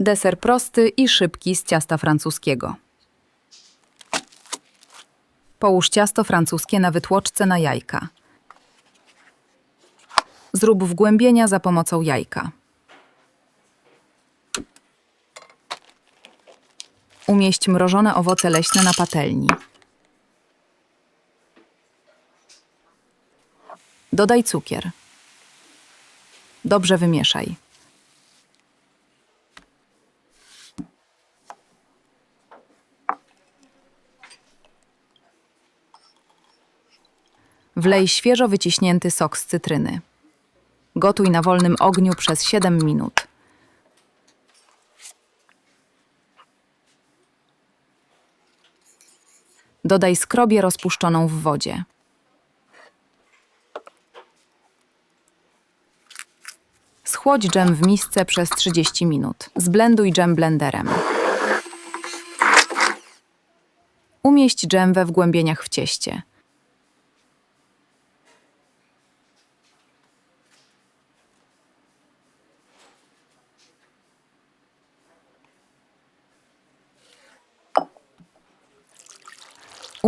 Deser prosty i szybki z ciasta francuskiego. Połóż ciasto francuskie na wytłoczce na jajka. Zrób wgłębienia za pomocą jajka. Umieść mrożone owoce leśne na patelni. Dodaj cukier. Dobrze wymieszaj. Wlej świeżo wyciśnięty sok z cytryny. Gotuj na wolnym ogniu przez 7 minut. Dodaj skrobię rozpuszczoną w wodzie. Schłodź dżem w misce przez 30 minut. Zblenduj dżem blenderem. Umieść dżem we wgłębieniach w cieście.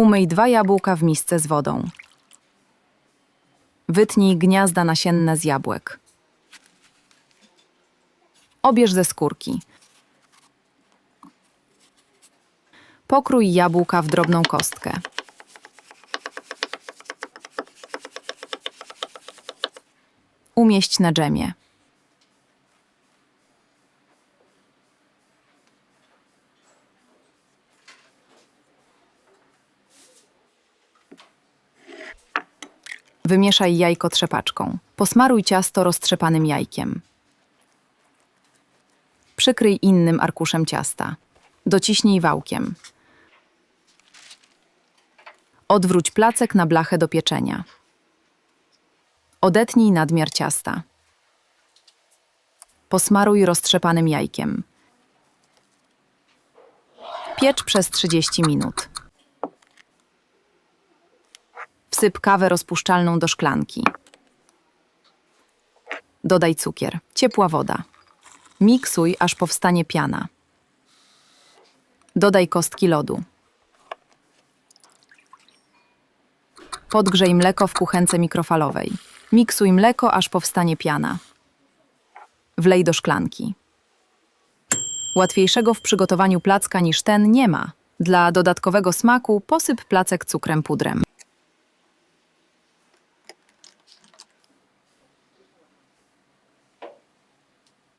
Umyj dwa jabłka w misce z wodą. Wytnij gniazda nasienne z jabłek. Obierz ze skórki. Pokrój jabłka w drobną kostkę. Umieść na dżemie. Wymieszaj jajko trzepaczką. Posmaruj ciasto roztrzepanym jajkiem. Przykryj innym arkuszem ciasta. Dociśnij wałkiem. Odwróć placek na blachę do pieczenia. Odetnij nadmiar ciasta. Posmaruj roztrzepanym jajkiem. Piecz przez 30 minut. Wsyp kawę rozpuszczalną do szklanki. Dodaj cukier, ciepła woda. Miksuj, aż powstanie piana. Dodaj kostki lodu. Podgrzej mleko w kuchence mikrofalowej. Miksuj mleko, aż powstanie piana. Wlej do szklanki. Łatwiejszego w przygotowaniu placka niż ten nie ma. Dla dodatkowego smaku posyp placek cukrem pudrem.